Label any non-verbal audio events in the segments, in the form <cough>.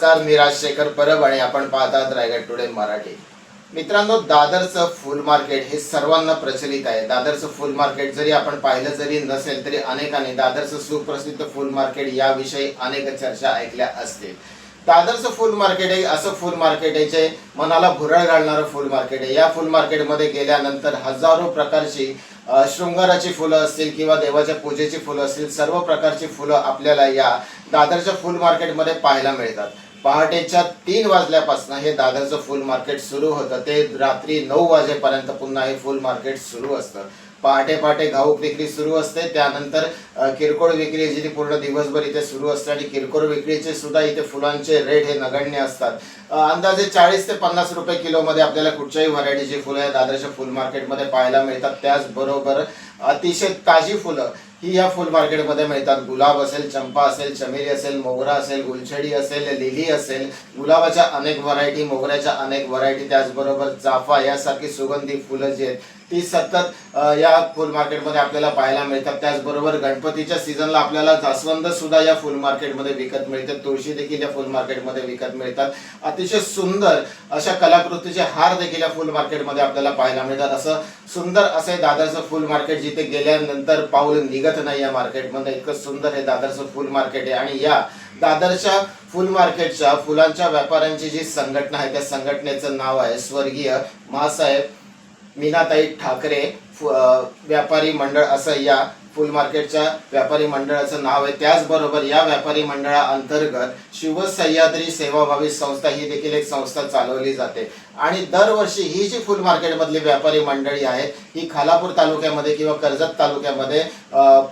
नमस्कार मी राजशेखर परब आणि आपण पाहतात रायगड टुडे मराठी. मित्रांनो दादरचं फुल मार्केट हे सर्वांना प्रचलित आहे. दादरचं फुल मार्केट जरी आपण पाहिलं जरी नसेल तरी अनेकांनी दादरचं सुप्रसिद्ध फुल मार्केट याविषयी अनेक चर्चा ऐकल्या असतील. दादरचं फुल मार्केट आहे असं फुल मार्केट आहे जे मनाला भुरळ घालणारं फुल मार्केट आहे. या फुल मार्केटमध्ये गेल्यानंतर हजारो प्रकारची शृंगाराची फुलं असतील किंवा देवाच्या पूजेची फुलं असतील सर्व प्रकारची फुलं आपल्याला या दादरच्या फुल मार्केटमध्ये पाहायला मिळतात. पहाटेच्या तीन वाजल्यापासून हे दादरचं फुल मार्केट सुरू होतं. ते रात्री नऊ वाजेपर्यंत पुन्हा हे फुल मार्केट सुरू असतं. पहाटे पहाटे घाऊक विक्री सुरू असते. त्यानंतर किरकोळ विक्री जी ती पूर्ण दिवसभर इथे सुरू असते आणि किरकोळ विक्रीचे सुद्धा इथे फुलांचे रेट हे नगण्य असतात. अंदाजे चाळीस ते पन्नास रुपये किलोमध्ये आपल्याला कुठच्याही व्हरायटीची फुलं या दादरच्या फुल मार्केटमध्ये पाहायला मिळतात. त्याचबरोबर अतिशय ताजी फुलं ही या फुल मार्केटमध्ये मिळतात. गुलाब असेल चंपा असेल चमेली असेल मोगरा असेल गुलछडी असेल लिली असेल. गुलाबाच्या अनेक व्हरायटी मोगऱ्याच्या अनेक व्हरायटी त्याचबरोबर चाफा यासारखी सुगंधी फुलं जी आहेत ती सतत या फुल मार्केटमध्ये आपल्याला पाहायला मिळतात. त्याचबरोबर गणपतीच्या सीझनला आपल्याला जास्वंद सुद्धा या फुल मार्केटमध्ये विकत मिळते तुळशी देखील या फुल मार्केटमध्ये विकत मिळतात. अतिशय सुंदर अशा कलाकृतीचे हार देखील या फुल मार्केटमध्ये आपल्याला पाहायला मिळतात. असं सुंदर असे दादरचं फुल मार्केट जिथे गेल्यानंतर पाऊल निघत नाही या मार्केटमध्ये इतकं सुंदर हे दादरचं फुल मार्केट आहे. आणि या दादरच्या फुल मार्केटच्या फुलांच्या व्यापाऱ्यांची जी संघटना आहे त्या संघटनेचं नाव आहे स्वर्गीय मासाहेब मीनाताई ठाकरे व्यापारी मंडळ असं या फुल मार्केटच्या व्यापारी मंडळाचं नाव आहे. त्याचबरोबर या व्यापारी मंडळाअंतर्गत शिवसह्याद्री सेवाभावी संस्था ही देखील एक संस्था चालवली जाते. आणि दरवर्षी ही जी फुल मार्केटमधली व्यापारी मंडळी आहे ही खालापूर तालुक्यामध्ये किंवा कर्जत तालुक्यामध्ये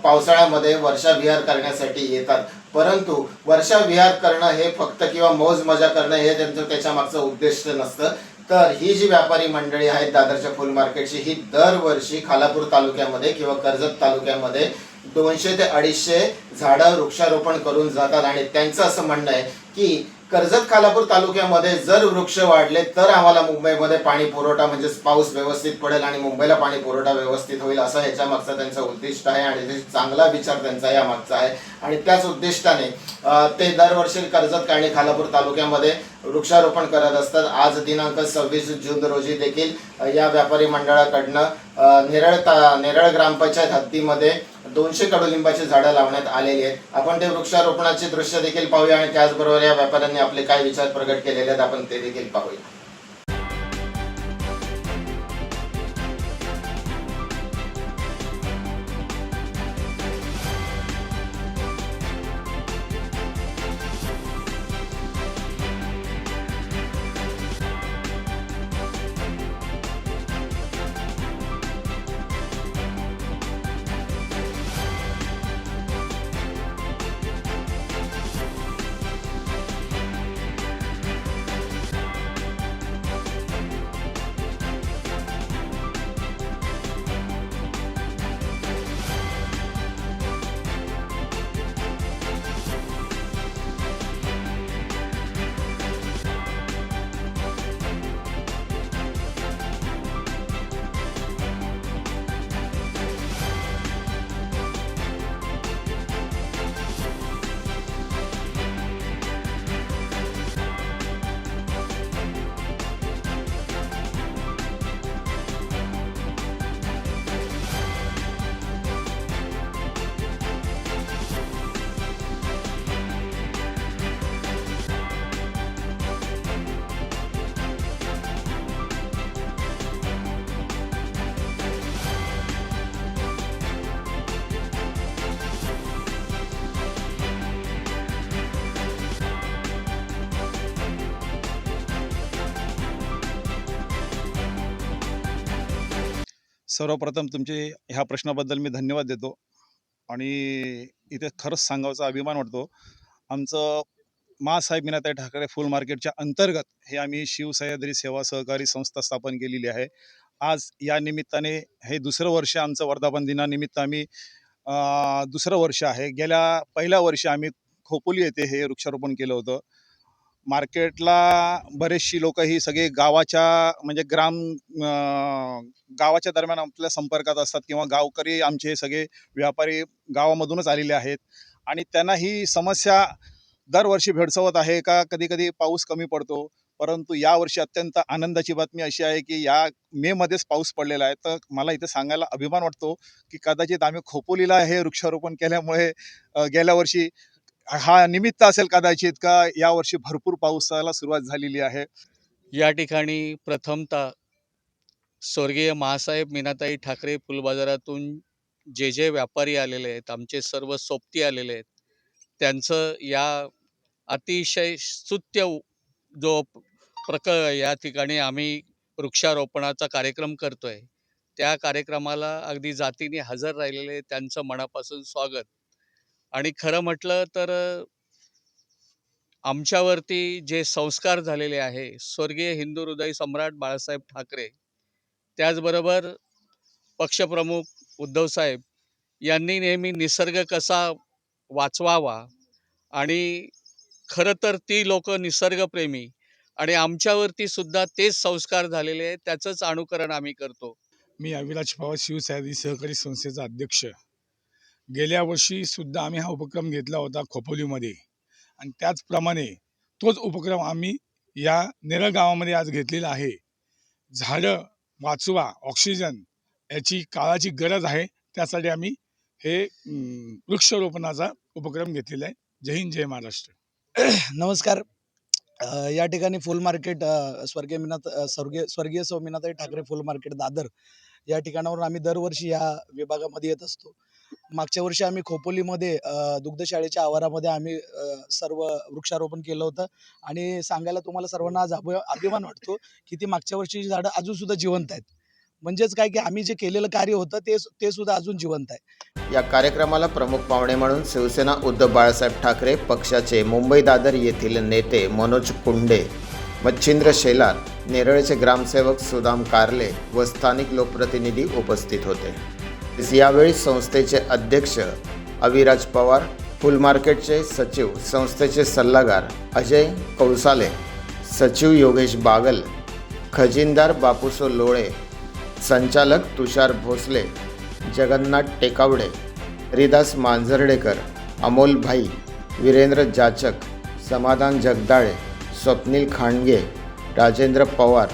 पावसाळ्यामध्ये वर्षा विहार करण्यासाठी येतात. परंतु वर्षा विहार करणं हे फक्त किंवा मौज मजा करणं हे त्यांचं त्याच्या मागचं उद्दिष्ट नसतं. तर ही जी व्यापारी मंडळी आहेत दादरच्या फुल मार्केटची ही दरवर्षी खालापूर तालुक्यामध्ये किंवा कर्जत तालुक्यामध्ये दोनशे ते अडीचशे झाडं वृक्षारोपण करून जातात आणि त्यांचं असं म्हणणं आहे की कर्जत खालापूर तालुक्यामध्ये जर वृक्ष वाढले तर आम्हाला मुंबईमध्ये पाणी पुरवठा म्हणजे पाऊस व्यवस्थित पडेल आणि मुंबईला पाणी पुरवठा व्यवस्थित होईल असं याच्या मागचं त्यांचं उद्दिष्ट आहे आणि चांगला विचार त्यांचा या मागचा आहे. आणि त्याच उद्दिष्टाने ते दरवर्षी कर्जत आणि खालापूर तालुक्यामध्ये वृक्षारोपण करत असतात. आज दिनांक सव्वीस जून रोजी देखील या व्यापारी मंडळाकडनं नेरळ ता नेरळ ग्रामपंचायत हद्दीमध्ये दोनशे कडुलिंबाची झाडं लावण्यात आली आलेली आहेत. आपण ते वृक्षारोपणाचे दृश्य देखील पाहूया आणि त्याचबरोबर या व्यापाऱ्यांनी आपले काय विचार प्रगट केलेले आहेत आपण ते देखील पाहूया. सर्वप्रथम तुमचे ह्या प्रश्नाबद्दल मी धन्यवाद देतो. आणि इथे खरंच सांगायचा अभिमान वाटतो. आमचं मासाहेब मीनाताई ठाकरे फुल मार्केटच्या अंतर्गत हे आम्ही शिवसह्याद्री सेवा सहकारी संस्था स्थापन केलेली आहे. आज या निमित्ताने हे दुसरं वर्ष आमचं वर्धापन दिनानिमित्त आम्ही दुसरं वर्ष आहे. गेल्या पहिल्या वर्षी आम्ही खोपोली येथे हे वृक्षारोपण केलं होतं. मार्केटला बरेचशी लोक ही सगळे गावाच्या म्हणजे ग्राम गावाच्या दरम्यान आपल्या संपर्कात असतात किंवा गावकरी आमचे सगळे व्यापारी गावामधूनच आलेले आहेत. आणि त्यांना ही समस्या दरवर्षी भेडसवत आहे का? कधी कधी पाऊस कमी पडतो. परंतु यावर्षी अत्यंत आनंदाची बातमी अशी आहे की या मे मध्येच पाऊस पडलेला आहे. तर मला इथे सांगायला अभिमान वाटतो की कदाचित आम्ही खोपोलीला हे वृक्षारोपण केल्यामुळे गेल्या वर्षी हा निमित्त असेल कदाचित का यावर्षी भरपूर पावसाला सुरुवात झालेली आहे? या ठिकाणी प्रथमतः स्वर्गीय महासाहेब मीनाताई ठाकरे फुलबाजारातून जे जे व्यापारी आलेले आहेत आमचे सर्व सोबती आलेले आहेत त्यांचं या अतिशय स्तुत्य जो प्रक या ठिकाणी आम्ही वृक्षारोपणाचा कार्यक्रम करतोय त्या कार्यक्रमाला अगदी जातीने हजर राहिलेले त्यांचं मनापासून स्वागत. आणि खरं म्हटलं तर आमच्यावरती जे संस्कार झालेले आहे स्वर्गीय हिंदू हृदय सम्राट बाळासाहेब ठाकरे त्याचबरोबर पक्षप्रमुख उद्धवसाहेब यांनी नेहमी निसर्ग कसा वाचवावा आणि खरं तर ती लोक निसर्गप्रेमी आणि आमच्यावरती सुद्धा तेच संस्कार झालेले आहेत त्याचंच अनुकरण आम्ही करतो. मी अविनाश पवार शिवसैनिक सहकारी संस्थेचा अध्यक्ष. गेल्या वर्षी सुद्धा आम्ही हा उपक्रम घेतला होता खोपोलीमध्ये. आणि त्याचप्रमाणे तोच उपक्रम आम्ही या नेरळ गावामध्ये आज घेतलेला आहे. झाडं वाचवा ऑक्सिजन याची काळाची गरज आहे. त्यासाठी आम्ही हे वृक्षरोपणाचा वृक्षारोपणाचा उपक्रम घेतलेला आहे. जय हिंद जय महाराष्ट्र. <clears throat> नमस्कार. या ठिकाणी फुल मार्केट स्वर्गीय मीनाथ स्वर्गीय स्वर्गीय सौ ठाकरे फुल मार्केट दादर या ठिकाणावरून आम्ही दरवर्षी या विभागामध्ये येत असतो. मागच्या वर्षी आम्ही खोपोलीमध्ये दुग्धशाळेच्या आवारामध्ये आम्ही सर्व वृक्षारोपण केलं होतं. आणि सांगायला तुम्हाला सर्वांना आज अभि अभिमान वाटतो की ती मागच्या वर्षीची झाडं अजून सुद्धा जिवंत आहेत. म्हणजेच काय की आम्ही जे केलेलं कार्य होतं ते ते सुद्धा अजून जिवंत आहे. या कार्यक्रमाला प्रमुख पाहुणे म्हणून शिवसेना उद्धव बाळासाहेब ठाकरे पक्षाचे मुंबई दादर येथील नेते मनोज कुंडे मच्छिंद्र शेलार नेरळचे ग्रामसेवक सुदाम कारले व स्थानिक लोकप्रतिनिधी उपस्थित होते. यावेळी संस्थेचे अध्यक्ष अविराज पवार फुल मार्केटचे सचिव संस्थेचे सल्लागार अजय कौसाले सचिव योगेश बागल खजिनदार बापूसो लोळे संचालक तुषार भोसले जगन्नाथ टेकावडे हरिदास मांजर्डेकर अमोल भाई वीरेंद्र जाचक समाधान जगदाळे स्वप्नील खांडगे राजेंद्र पवार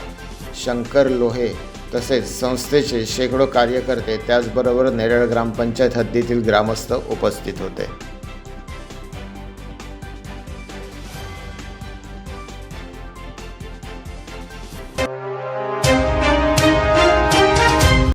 शंकर लोहे तसेच संस्थेचे शेकडो कार्यकर्ते त्याचबरोबर नेरळ ग्रामपंचायत हद्दीतील ग्रामस्थ उपस्थित होते.